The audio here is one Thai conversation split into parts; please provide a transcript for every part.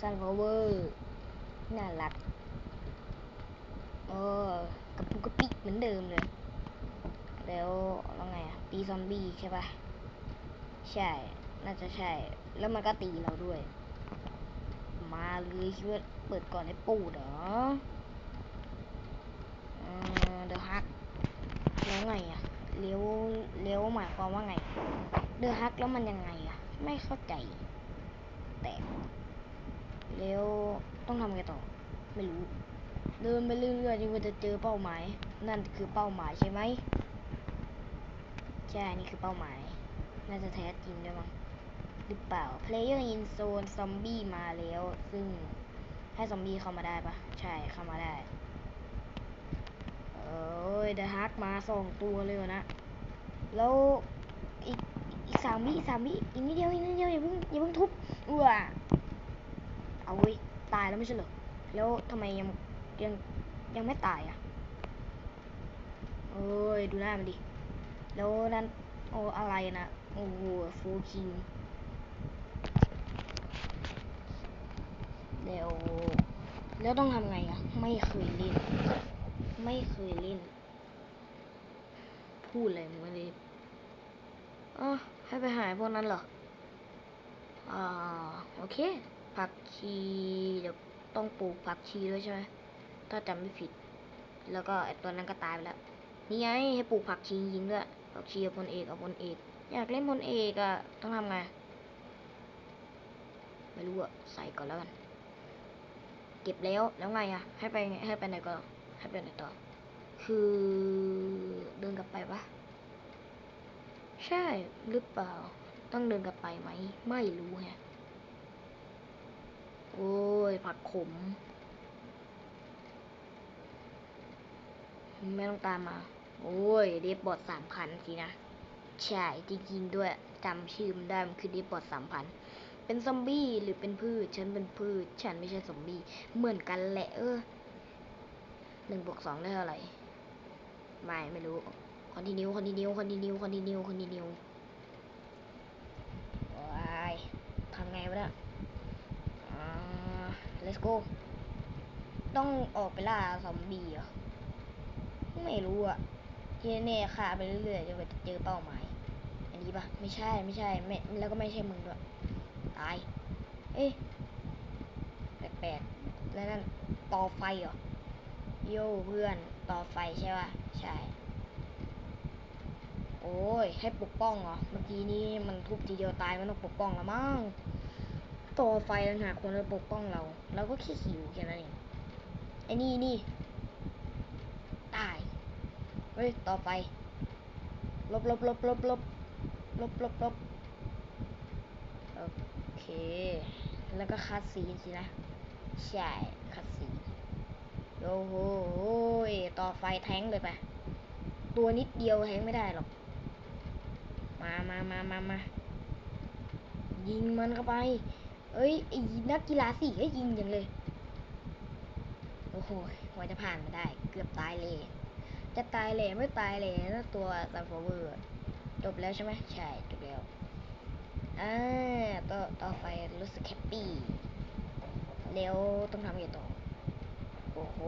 ซันฟลเวอร์น่ารักเออกระปุกกระปิเหมือนเดิมเลย แล้วแล้วไงอะตีซอมบี้ใช่ปะใช่ น่าจะใช่ แล้วมันก็ตีเราด้วย มาเลยคิดว่าเปิดก่อนให้ปูดเหรอเดอะฮักแล้วไงอะเลี้ยวเลี้ยวหมายความว่าไง เดอะฮักแล้วมันยังไงอะ ไม่เข้าใจ แล้วต้องทำไงต่อ ไม่รู้ เดินไปเรื่อยๆจนกว่าจะเจอเป้าหมาย นั่นคือเป้าหมายใช่ไหมใช่ นี่คือเป้าหมาย น่าจะแท้จริงด้วยมั้งหรือเปล่า Player in Zone ซอมบี้มาแล้ว ซึ่งให้ซอมบี้เข้ามาได้ปะใช่ เข้ามาได้ เอ้ยเดอะฮักมาสองตัวเลยนะ แล้วอีกอีกสามวิสามวิอีกนิดเดียวอีกนิดเดียวอย่าเพิ่งอย่าเพิ่งทุบอ้ว เอาว้ยตายแล้วไม่ใช่เหรอแล้วทำไมยังยังยังไม่ตายอะเอ้ยดูหน้ามันดิ แล้วนั่นโอ้อะไรนะโอ้โหฟูคิงเดี๋ยวแล้วต้องทำไงอะไม่เคยเล่น ไม่เคยเล่น พูดอะไรมึงไม่ได้อ๋อให้ไปหายพวกนั้นเหรอ อ่า โอเค ผักชีเดี๋ยวต้องปลูกผักชีด้วยใช่ไหมถ้าจำไม่ผิด แล้วก็ไอตัวนั้นก็ตายไปแล้ว นี่ไงให้ปลูกผักชียิงด้วยผักชีเอาพลเอกเอาพลเอก อยากเล่นพลเอกอะต้องทำไง ไม่รู้อะใส่ก่อนแล้วกัน เก็บแล้วแล้วไงอะให้ไปไงให้ไปไหนก่อนให้ไปไหนต่อ คือเดินกลับไปปะใช่หรือเปล่า ต้องเดินกลับไปไหม ไม่รู้แฮะ โอ้ย ผักขม ไม่ต้องตามมา โอ้ย เดฟบอดสามพันสินะ ใช่ จริงๆด้วยจำชื่อมันได้ มันคือเดฟบอดสามพัน เป็นซอมบี้หรือเป็นพืช ฉันเป็นพืช ฉันไม่ใช่ซอมบี้ เหมือนกันแหละ เออหนึ่งบวกสองได้เท่าไหร่ ไม่ ไม่รู้ คอนติเนียคอนติเนียคอนติเนียคอนติเนียคอนติเนียว้ายทำไงวะเนี่ย let's go ต้องออกไปล่าซอมบี้เหรอ ไม่รู้อะที่แน่ๆฆ่าไปเรื่อยๆจนกว่าจะเจอเป้าหมาย อันนี้ปะไม่ใช่ไม่ใช่ไม่แล้วก็ไม่ใช่มึงด้วย ตาย เอ๊ะแปลกๆแล้วนั่นต่อไฟเหรอ โย่เพื่อนต่อไฟใช่ปะใช่ โอ้ยให้ปกป้องเหรอ เมื่อกี้นี้มันทุบทีเดียวตายมันต้องปกป้องละมั้ง ต่อไฟต่างหากคนจะปกป้องเรา เราก็แค่หิวแค่นั้นเองไอ้นี่นี่ตาย เฮ้ย ต่อไป ลบลบลบลบลบลบลบลบโอเค แล้วก็คัดสีสินะ ใช่ คัดสีโอ้โหต่อไฟแทงเลยไป ตัวนิดเดียวแทงไม่ได้หรอก มามามามามายิงมันเข้าไป เอ้ยไอ้นักกีฬาสีก็ยิงอย่างเลย โอ้โหว่าจะผ่านมาได้ เกือบตายเลย จะตายเลยไม่ตายเลยนะตัวซันฟลเวอร์จบแล้วใช่ไหมใช่จบแล้วอ่าต่อต่อไปรู้สึกแฮปปี้แล้วต้องทำยังไงต่อ โอ้โห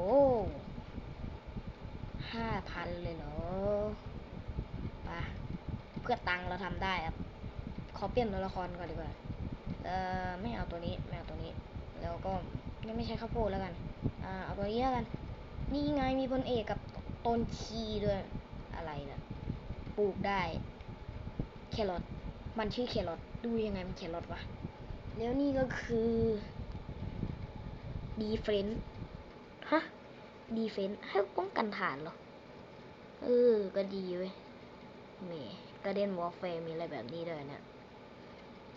ห้าพันเลยเหรอปะเพื่อตังเราทำได้ครับ ขอเปลี่ยนตัวละครก่อนดีกว่า ไม่เอาตัวนี้ไม่เอาตัวนี้ แล้วก็ไม่ไม่ใช่ข้าวโพดแล้วกันอ่าเอาตัวนี้แล้วกัน นี่ไงมีพลเอกกับต้นชีด้วยอะไรนะปลูกได้แครอทมันชื่อแครอทดูยังไงมันแครอทวะแล้วนี่ก็คือดีเฟนฮะดีเฟนให้ป้องกันฐานเหรอ เออ ก็ดีเว้ยแหมกระเด็นวอลแฟมีอะไรแบบนี้ด้วยเนี่ย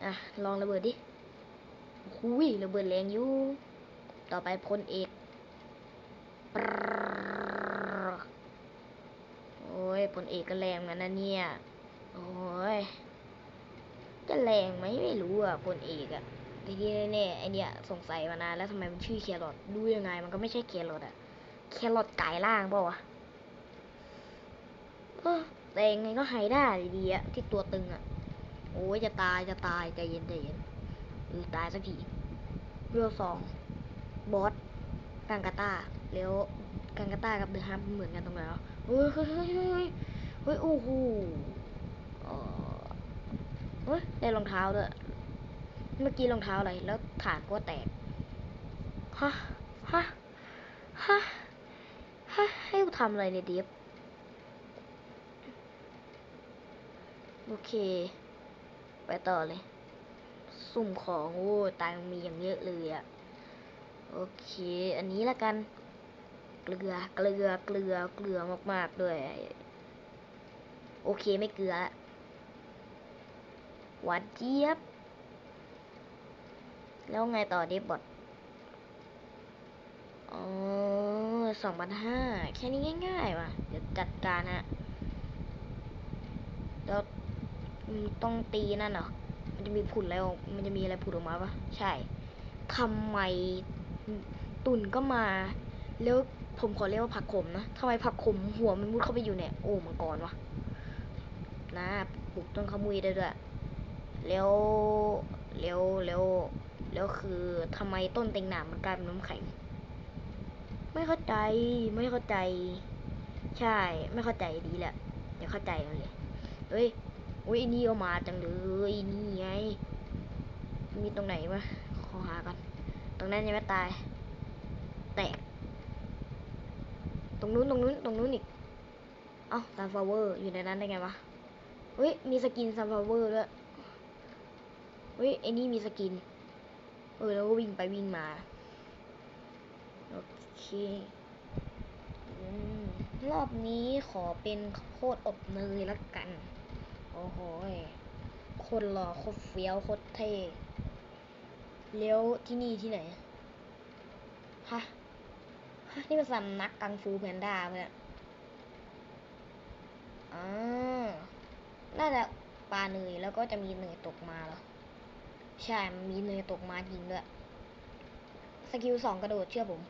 อะ ลองระเบิดดิหุยระเบิดแรงอยู่ ต่อไปพลเอกโอ้ยพลเอกก็แรงเหมือนนะเนี่ย โอ้ยจะแรงไหมไม่รู้อะพลเอกอะทีนี้แน่ๆไอเนี่ยสงสัยมานานแล้วทำไมมันชื่อแครอทดูยังไง มันก็ไม่ใช่แครอทอะแครอทไก่ล่างเปล่าวะเออแต่ยังไงก็ไฮด้าดีๆอะที่ตัวตึงอะ โอ้ยจะตายจะตายใจเย็นใจเย็นเออตายสักทีเวลสองบอสกังกาตาแล้วกังกาตากับเดอะฮับเหมือนกันตรงไหนวะเฮ้ยเฮ้ยเฮ้ยเฮ้ยเฮ้ยโอ้โหเออเฮ้ยได้รองเท้าด้วยเมื่อกี้รองเท้าอะไรแล้วฐานก็แตกฮะฮะฮะฮะให้กูทำอะไรเนี่ยเดฟโอเค ไปต่อเลย สุ่มของโอ้ตังมีอย่างเยอะเลยอะโอเค อันนี้ละกัน เกลือ เกลือ เกลือ เกลือมากๆด้วย โอเคไม่เกลือละหวานเจี๊ยบ แล้วไงต่อเดฟบอทอ๋อสองพันห้า แค่นี้ง่ายๆว่ะ เดี๋ยวจัดการฮะแล้ว มต้องตีนั่นเหรอ มันจะมีผุดแล้ว มันจะมีอะไรผุดออกมาปะใช่ทำไมตุ่นก็มา แล้วผมขอเรียกว่าผักขมนะทำไมผักขมหัวมันมุดเข้าไปอยู่เนี่ยโอ้มังกรวะนะปลูกต้นขมุยได้ด้วยแล้วแล้วแล้วแล้วคือทำไมต้นเต็งหนามมันกลายเป็นน้ำแข็งไม่เข้าใจไม่เข้าใจ ใช่ ไม่เข้าใจดีแหละเดี๋ยวเข้าใจมันเลยเฮ้ย อุ้ยนี่เอามาจังเลยนี่ไง มีตรงไหนวะขอหากัน ตรงนั้นยังไม่ตาย แตก ตรงนู้นตรงนู้นตรงนู้นอีก เอ้าซันฟลาวเวอร์อยู่ในนั้นได้ไงวะเฮ้ยมีสกินซันฟลาวเวอร์ด้วยเฮ้ยไอ้นี่มีสกิน เออแล้วก็วิ่งไปวิ่งมา โอเคอืมรอบนี้ขอเป็นข้าวโพดอบเนยละกัน โอ้โหยโคนหล่อโคตรเฟี้ยวโคตรเท่แล้วที่นี่ที่ไหน ฮะ ฮะ นี่มันสำนักกังฟูแพนด้าเพื่อนอ่าน่าจะปลาเนยแล้วก็จะมีเนยตกมาเหรอ ใช่ มีเนยตกมาจริงด้วย สกิลสองกระโดดเชื่อผม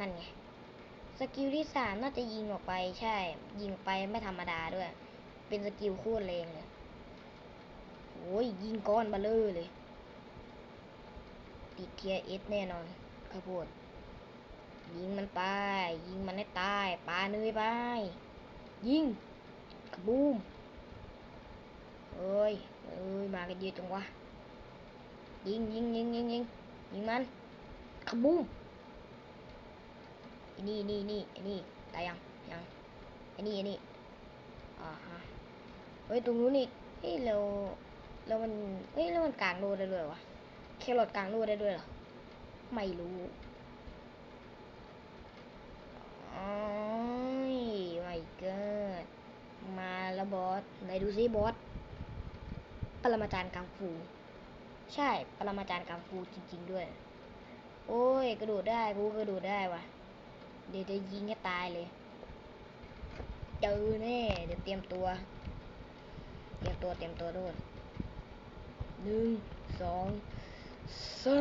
นั่นไง สกิลที่สามน่าจะยิงออกไป ใช่ ยิงไปไม่ธรรมดาด้วย เป็นสกิลโคตรแรงเลยโอ้ยยิงก้อนเบลเลอร์เลย ติดเทียเอสแน่นอนข้าพดยิงมันไป ยิงมันให้ตายปาเนยไป ยิงกระบูมเอ้ยเอ้ยมากันเยอะจังวะยิงยิงยิงยิงยิงยิงมันขบูมอ้นี่นี่นี่ไอ้นี่ตายยังยังอ้นี่ไอ้นี่อ่าฮะ เฮ้ยตรงนู้นอีกเฮ้ยแล้วแล้วมันเฮ้ยแล้วมันกลางโลได้ด้วยวะแครอทกลางโลได้ด้วยเหรอไม่รู้อ้ยไม่เกิดมาแล้วบอสไหนดูซิบอสปรมาจารย์กังฟู ใช่ปรมาจารย์กังฟูจริง ๆด้วย โอ้ยกระโดดได้กูกระโดดได้วะเดี๋ยวจะยิงให้ตายเลยเจอแน่เดี๋ยวเตรียมตัว เตรียมตัวเตรียมตัวโดนหนึ่งสองสาม